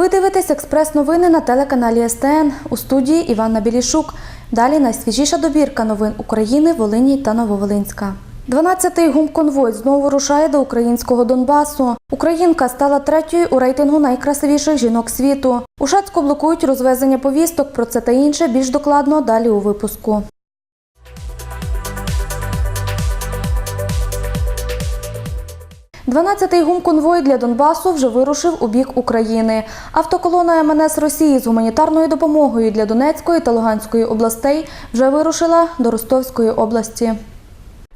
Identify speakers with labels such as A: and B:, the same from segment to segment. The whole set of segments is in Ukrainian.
A: Ви дивитесь експрес-новини на телеканалі СТН у студії Іванна Білішук. Далі найсвіжіша добірка новин України, Волині та Нововолинська. 12-й гумконвой знову рушає до українського Донбасу. Українка стала третьою у рейтингу найкрасивіших жінок світу. У Шацьку блокують розвезення повісток. Про це та інше більш докладно далі у випуску. 12-й гумконвой для Донбасу вже вирушив у бік України. Автоколона МНС Росії з гуманітарною допомогою для Донецької та Луганської областей вже вирушила до Ростовської області.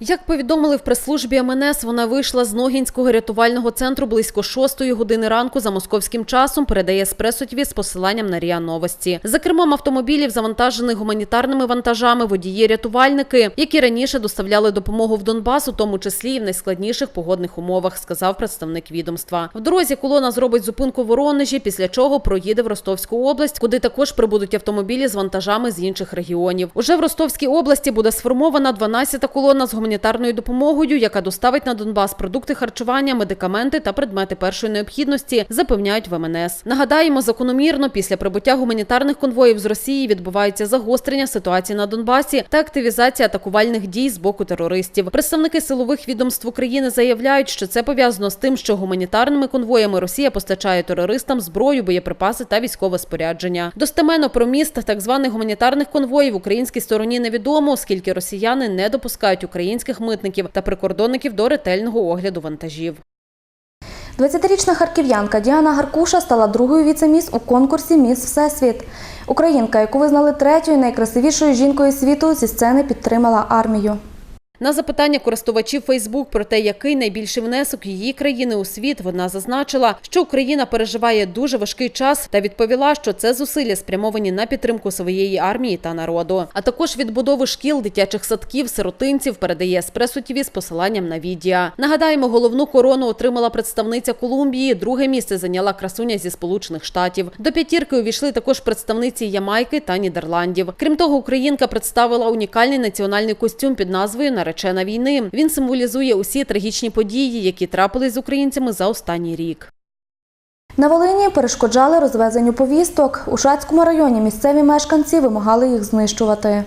B: Як повідомили в прес-службі МНС, вона вийшла з Ногінського рятувального центру близько 6 години ранку за московським часом, передає еспресо-ТВ з посиланням на РІА Новості. За кермом автомобілів, завантажених гуманітарними вантажами, водії-рятувальники, які раніше доставляли допомогу в Донбас, у тому числі і в найскладніших погодних умовах, сказав представник відомства. В дорозі колона зробить зупинку в Воронежі, після чого проїде в Ростовську область, куди також прибудуть автомобілі з вантажами з інших регіонів. Уже в Ростовській області буде сформована 12-та колона з гуманітарною допомогою, яка доставить на Донбас продукти харчування, медикаменти та предмети першої необхідності, запевняють в МНС. Нагадаємо, закономірно після прибуття гуманітарних конвоїв з Росії відбувається загострення ситуації на Донбасі та активізація атакувальних дій з боку терористів. Представники силових відомств України заявляють, що це пов'язано з тим, що гуманітарними конвоями Росія постачає терористам зброю, боєприпаси та військове спорядження. Достеменно про міст так званих гуманітарних конвоїв українській стороні невідомо, оскільки росіяни не допускають українських митників та прикордонників до ретельного огляду вантажів.
A: 20-річна харків'янка Діана Гаркуша стала другою віцеміс у конкурсі Міс Всесвіт. Українка, яку визнали третьою найкрасивішою жінкою світу, зі сцени підтримала армію.
B: На запитання користувачів Фейсбук про те, який найбільший внесок її країни у світ, вона зазначила, що Україна переживає дуже важкий час та відповіла, що це зусилля спрямовані на підтримку своєї армії та народу, а також відбудови шкіл, дитячих садків, сиротинців передає Еспресо ТВ з посиланням на відео. Нагадаємо, головну корону отримала представниця Колумбії. Друге місце зайняла красуня зі Сполучених Штатів. До п'ятірки увійшли також представниці Ямайки та Нідерландів. Крім того, українка представила унікальний національний костюм під назвою Наречена війни. Він символізує усі трагічні події, які трапились з українцями за останній рік.
A: На Волині перешкоджали розвезенню повісток. У Шацькому районі місцеві мешканці вимагали їх знищувати.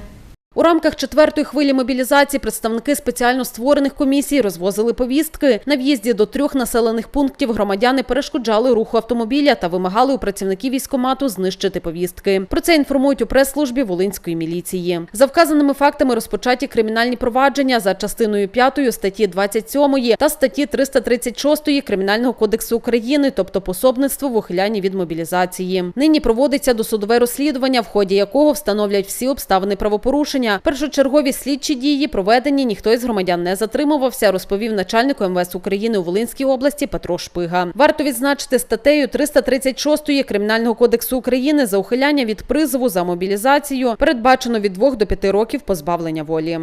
B: У рамках четвертої хвилі мобілізації представники спеціально створених комісій розвозили повістки. На в'їзді до трьох населених пунктів громадяни перешкоджали руху автомобіля та вимагали у працівників військкомату знищити повістки. Про це інформують у прес-службі Волинської міліції. За вказаними фактами розпочаті кримінальні провадження за частиною 5 статті 27 та статті 336 Кримінального кодексу України, тобто пособництво в ухилянні від мобілізації. Нині проводиться досудове розслідування, в ході якого встановлять всі обставини правопорушення. Першочергові слідчі дії проведені. Ніхто із громадян не затримувався, розповів начальник МВС України у Волинській області Петро Шпига. Варто відзначити статтею 336 Кримінального кодексу України за ухиляння від призову за мобілізацію передбачено від 2 до 5 років позбавлення волі.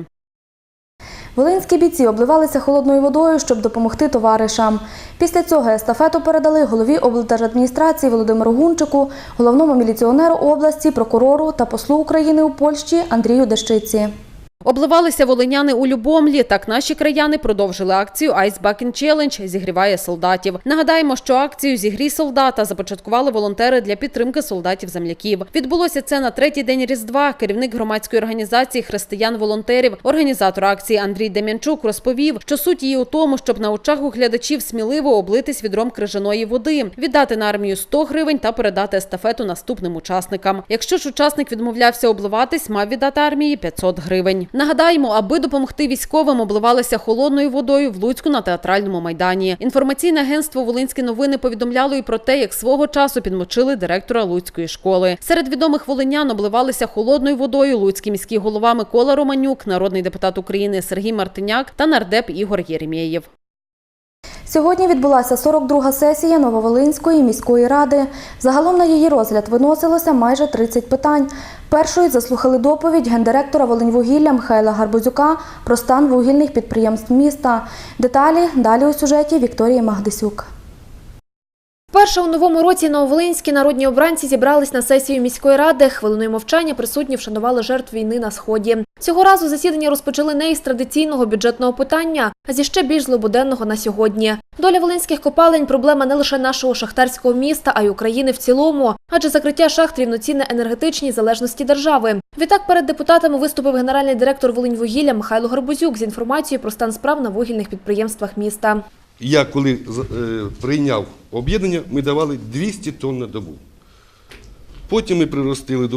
A: Волинські бійці обливалися холодною водою, щоб допомогти товаришам. Після цього естафету передали голові облдержадміністрації Володимиру Гунчику, головному міліціонеру області, прокурору та послу України у Польщі Андрію Дещиці.
B: Обливалися волиняни у Любомлі. Так наші краяни продовжили акцію Ice Bucket Challenge зігріває солдатів. Нагадаємо, що акцію Зігрій солдата започаткували волонтери для підтримки солдатів-земляків. Відбулося це на третій день Різдва. Керівник громадської організації християн-волонтерів, організатор акції Андрій Дем'янчук розповів, що суть її у тому, щоб на очах у глядачів сміливо облитись відром крижаної води, віддати на армію 100 гривень та передати естафету наступним учасникам. Якщо ж учасник відмовлявся обливатись, мав віддати армії 500 гривень. Нагадаємо, аби допомогти військовим, обливалися холодною водою в Луцьку на театральному майдані. Інформаційне агентство Волинські новини повідомляло і про те, як свого часу підмочили директора Луцької школи. Серед відомих волинян обливалися холодною водою Луцький міський голова Микола Романюк, народний депутат України Сергій Мартиняк та нардеп Ігор Єремєєв.
A: Сьогодні відбулася 42-га сесія Нововолинської міської ради. Загалом на її розгляд виносилося майже 30 питань. Першою заслухали доповідь гендиректора Волиньвугілля Михайла Гарбузюка про стан вугільних підприємств міста. Деталі далі у сюжеті Вікторії Магдисюк.
C: Вперше у новому році нововолинські народні обранці зібрались на сесію міської ради. Хвилиною мовчання присутні вшанували жертв війни на сході. Цього разу засідання розпочали не із традиційного бюджетного питання, а зі ще більш злободенного на сьогодні. Доля волинських копалень проблема не лише нашого шахтарського міста, а й України в цілому, адже закриття шахт рівноцінне енергетичній залежності держави. Відтак перед депутатами виступив генеральний директор Волиньвугілля Михайло Горбузюк з інформацією про стан справ на вугільних підприємствах міста.
D: Я коли е, прийняв об'єднання, ми давали 200 тонн на добу. Потім ми приростили е,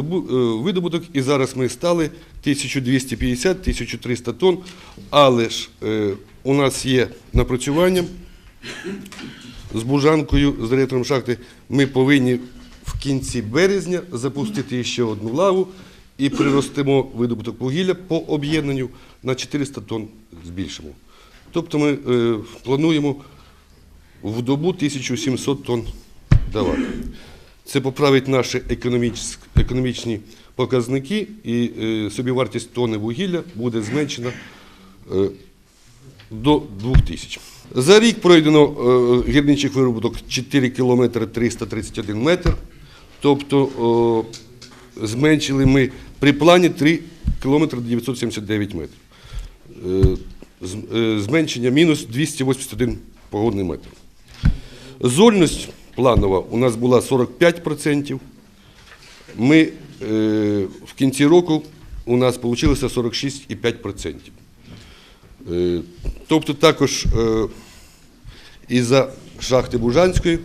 D: видобуток і зараз ми стали 1250-1300 тонн. Але ж е, у нас є напрацювання з Бужанкою, з директором шахти. Ми повинні в кінці березня запустити ще одну лаву і приростимо видобуток вугілля по об'єднанню на 400 тонн збільшимо. Тобто ми е, плануємо в добу 1700 тонн давати. Це поправить наші економічні показники і е, собівартість тонни вугілля буде зменшена е, до 2000. За рік пройдено е, гірничих виробіток 4 км 331 метр. Тобто зменшили ми при плані 3 км 979 метрів. Зменшення мінус 281 погодний метр. Зольність планова у нас була 45%. Ми е, в кінці року у нас вийшло 46,5%. Е, тобто також е, із-за шахти Бужанської,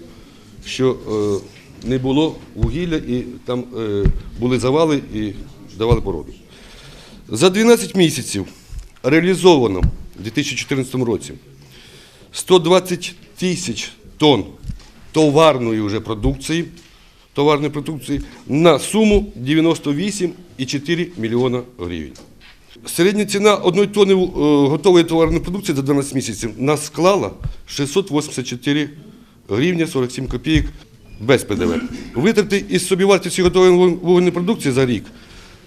D: що не було вугілля і там були завали і давали породу. За 12 місяців реалізовано в 2014 році 120 тисяч тонн товарної вже продукції, товарної продукції на суму 98,4 мільйона гривень. Середня ціна одної тонни е, готової товарної продукції за 12 місяців нас склала 684 гривні 47 копійок без ПДВ. Витрати із собівартості готової вугільної продукції за рік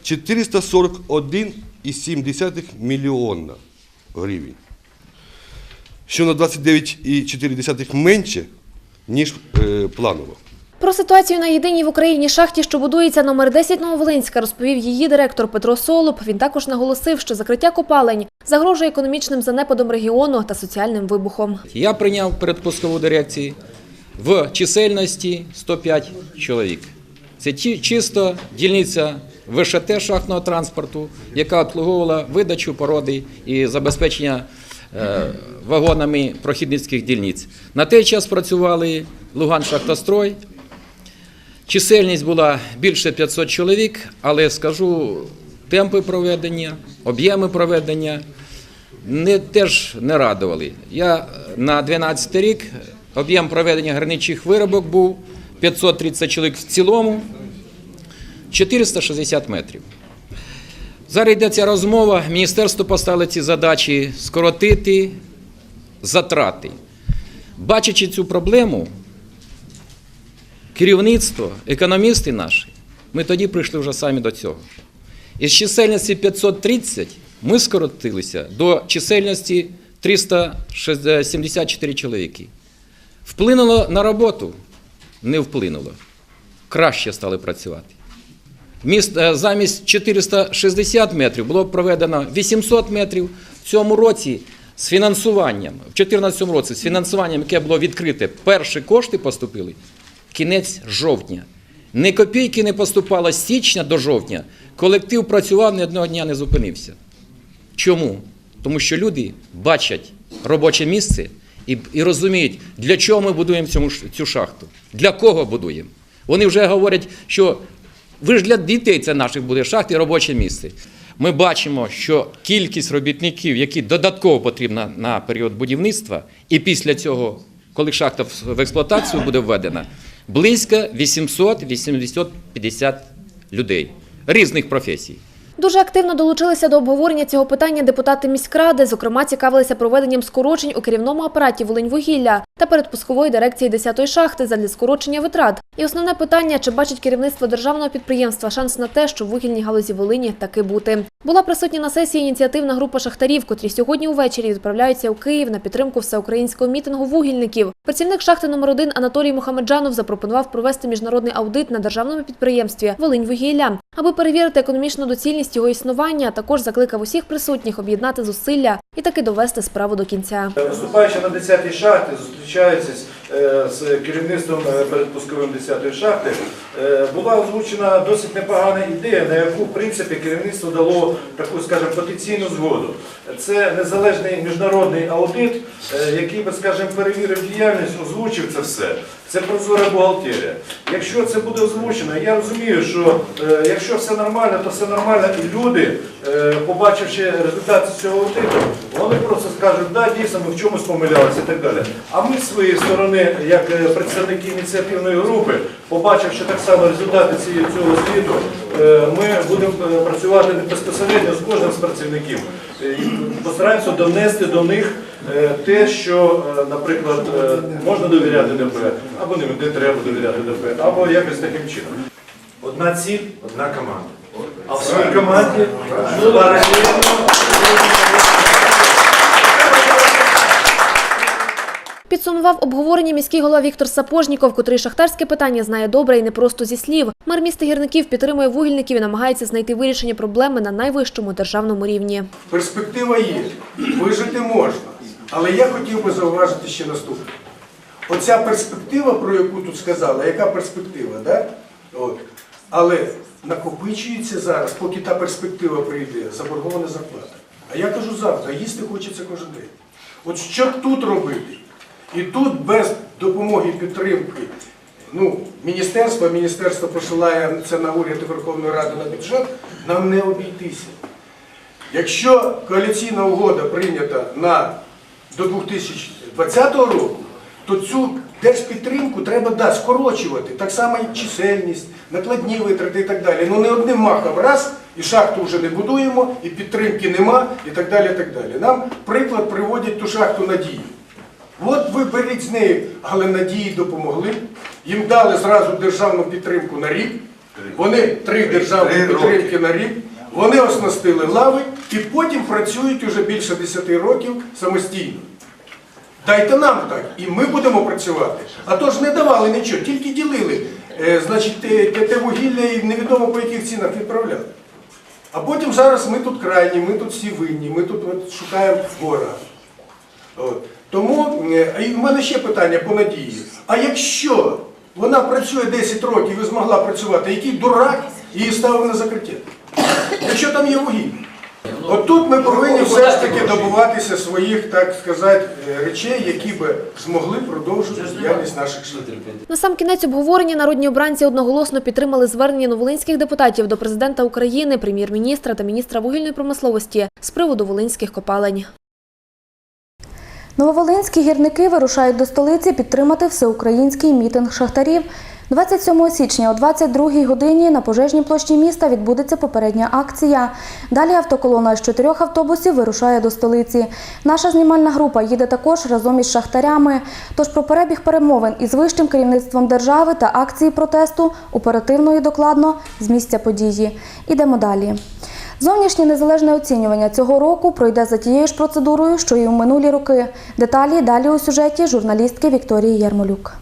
D: 441,7 мільйона гривень, що на 29,4 менше, ніж е, планово.
C: Про ситуацію на єдиній в Україні шахті, що будується номер 10 Нововолинська, розповів її директор Петро Солуб. Він також наголосив, що закриття копалень загрожує економічним занепадом регіону та соціальним вибухом.
E: Я прийняв передпускову дирекції в чисельності 105 чоловік. Це ті- чисто дільниця ВШТ шахтного транспорту, яка обслуговувала видачу породи і забезпечення вагонами прохідницьких дільниць. На той час працювали Луган Шахтострой. Чисельність була більше 500 чоловік, але скажу, темпи проведення, об'єми проведення не, теж не радували. Я на 12 рік об'єм проведення граничних виробок був 530 чоловік в цілому, 460 метрів. Зараз йдеться розмова. Міністерство поставило ці задачі скоротити затрати. Бачачи цю проблему, керівництво, економісти наші, ми тоді прийшли вже самі до цього. Із чисельності 530 ми скоротилися до чисельності 374 чоловіки. Вплинуло на роботу? Не вплинуло. Краще стали працювати. Міст, е, замість 460 метрів було проведено 800 метрів. В цьому році з фінансуванням, в 2014 році з фінансуванням, яке було відкрите, перші кошти поступили кінець жовтня. Ні копійки не поступало з січня до жовтня. Колектив працював, ні одного дня не зупинився. Чому? Тому що люди бачать робоче місце і, і розуміють, для чого ми будуємо цьому, цю шахту, для кого будуємо. Вони вже говорять, що ви ж для дітей це наших буде шахти робоче місце. Ми бачимо, що кількість робітників, які додатково потрібна на період будівництва, і після цього, коли шахта в експлуатацію буде введена, близько 800-850 людей різних професій.
C: Дуже активно долучилися до обговорення цього питання депутати міськради. Зокрема, цікавилися проведенням скорочень у керівному апараті Волиньвугілля та передпускової дирекції 10-ї шахти задля скорочення витрат. І основне питання, чи бачить керівництво державного підприємства шанс на те, що в вугільній галузі Волині таки бути. Була присутня на сесії ініціативна група шахтарів, котрі сьогодні увечері відправляються у Київ на підтримку всеукраїнського мітингу вугільників. Працівник шахти номер 1 Анатолій Мухамеджанов запропонував провести міжнародний аудит на державному підприємстві Волиньвугілля, аби перевірити економічну доцільність його існування. Також закликав усіх присутніх об'єднати зусилля і таки довести справу до кінця.
F: Виступаючи на 10-й шахті, зустрічаючись е, з керівництвом е, передпусковим 10-ї шахти, е, була озвучена досить непогана ідея, на яку в принципі керівництво дало таку, скажімо, потенційну згоду. Це незалежний міжнародний аудит, е, який би, скажімо, перевірив діяльність, озвучив це все. Це прозора бухгалтерія. Якщо це буде озвучено, я розумію, що е, якщо все нормально, то все нормально, і люди, е, побачивши результати цього аудиту, вони просто скажуть, да, дійсно, ми в чомусь помилялися і так далі. А ми з своєї сторони, як е, представники ініціативної групи, побачивши так само результати цього звіту, е, ми будемо е, працювати безпосередньо з кожним з працівників. Постараємося донести до них те, що, наприклад, можна довіряти ДП, або не, не треба довіряти ДП, або якось таким чином. Одна ціль, одна команда. А в своїй команді паралельно
C: Підсумував обговорення міський голова Віктор Сапожніков, котрий шахтарське питання знає добре і не просто зі слів. Мер міста гірників підтримує вугільників і намагається знайти вирішення проблеми на найвищому державному рівні.
G: Перспектива є, вижити можна. Але я хотів би зауважити ще наступне. Оця перспектива, про яку тут сказали, яка перспектива, да? От. але накопичується зараз, поки та перспектива прийде, заборгована зарплата. А я кажу завтра, їсти хочеться кожен день. От що тут робити? І тут без допомоги підтримки ну, міністерства, міністерство посилає це на уряд Верховної Ради на бюджет, нам не обійтися. Якщо коаліційна угода прийнята на до 2020 року, то цю держпідтримку треба да, скорочувати. Так само і чисельність, накладні витрати і так далі. Ну не одним махом раз, і шахту вже не будуємо, і підтримки нема, і так далі. і так далі. Нам приклад приводять ту шахту надії. От ви беріть з неї, але надії допомогли. Їм дали зразу державну підтримку на рік. Вони три державні підтримки на рік. Вони оснастили лави і потім працюють уже більше 10 років самостійно. Дайте нам так, і ми будемо працювати. А то ж не давали нічого, тільки ділили. Е, значить, те, вугілля і невідомо по яких цінах відправляли. А потім зараз ми тут крайні, ми тут всі винні, ми тут от шукаємо ворога. От. Тому і в мене ще питання по надії. А якщо вона працює 10 років і змогла працювати, який дурак її ставив на закриття? Якщо там є вугілля. От тут ми повинні все ж таки добуватися своїх, так сказати, е, речей, які би змогли продовжити діяльність наших шахтів.
C: На сам кінець обговорення народні обранці одноголосно підтримали звернення новолинських депутатів до президента України, прем'єр-міністра та міністра вугільної промисловості з приводу волинських копалень.
A: Нововолинські гірники вирушають до столиці підтримати всеукраїнський мітинг шахтарів. 27 січня о 22 годині на пожежній площі міста відбудеться попередня акція. Далі автоколона з чотирьох автобусів вирушає до столиці. Наша знімальна група їде також разом із шахтарями. Тож про перебіг перемовин із вищим керівництвом держави та акції протесту оперативно і докладно з місця події. Ідемо далі. Зовнішнє незалежне оцінювання цього року пройде за тією ж процедурою, що і у минулі роки. Деталі далі у сюжеті журналістки Вікторії Ярмолюк.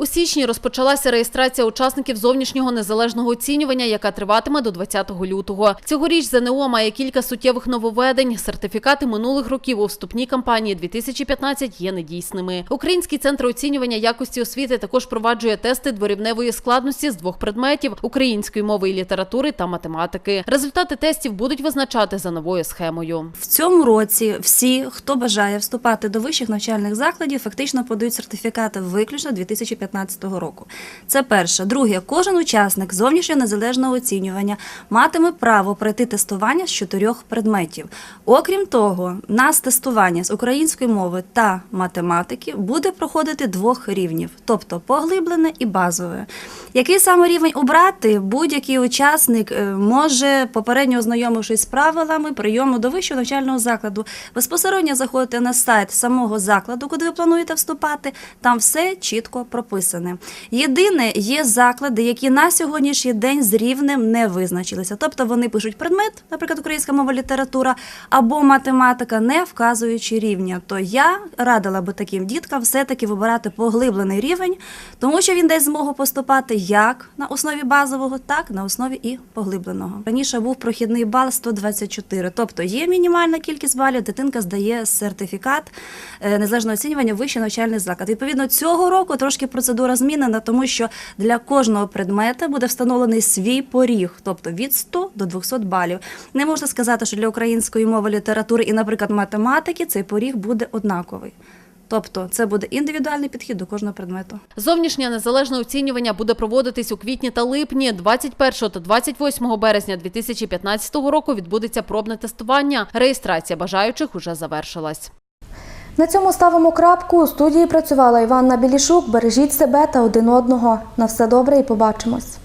B: У січні розпочалася реєстрація учасників зовнішнього незалежного оцінювання, яка триватиме до 20 лютого. Цьогоріч ЗНО має кілька суттєвих нововведень. Сертифікати минулих років у вступній кампанії 2015 є недійсними. Український центр оцінювання якості освіти також проваджує тести дворівневої складності з двох предметів української мови і літератури та математики. Результати тестів будуть визначати за новою схемою.
H: В цьому році всі, хто бажає вступати до вищих навчальних закладів, фактично подають сертифікати виключно 2015 року. Це перше. Друге, кожен учасник зовнішнього незалежного оцінювання матиме право пройти тестування з чотирьох предметів. Окрім того, нас тестування з української мови та математики буде проходити двох рівнів, тобто поглиблене і базове. Який саме рівень обрати, будь-який учасник е, може, попередньо ознайомившись з правилами прийому до вищого навчального закладу, безпосередньо заходити на сайт самого закладу, куди ви плануєте вступати. Там все чітко прописано. Прописане. Єдине, є заклади, які на сьогоднішній день з рівнем не визначилися. Тобто вони пишуть предмет, наприклад, українська мова література або математика, не вказуючи рівня. То я радила би таким діткам все-таки вибирати поглиблений рівень, тому що він дасть змогу поступати як на основі базового, так на основі і поглибленого. Раніше був прохідний бал 124, тобто є мінімальна кількість балів, дитинка здає сертифікат е, незалежного оцінювання вищий навчальний заклад. Відповідно, цього року трошки процедура змінена, тому що для кожного предмета буде встановлений свій поріг, тобто від 100 до 200 балів. Не можна сказати, що для української мови літератури і, наприклад, математики цей поріг буде однаковий. Тобто це буде індивідуальний підхід до кожного предмету.
B: Зовнішнє незалежне оцінювання буде проводитись у квітні та липні. 21 та 28 березня 2015 року відбудеться пробне тестування. Реєстрація бажаючих уже завершилась.
A: На цьому ставимо крапку. У студії працювала Іванна Білішук. Бережіть себе та один одного. На все добре і побачимось.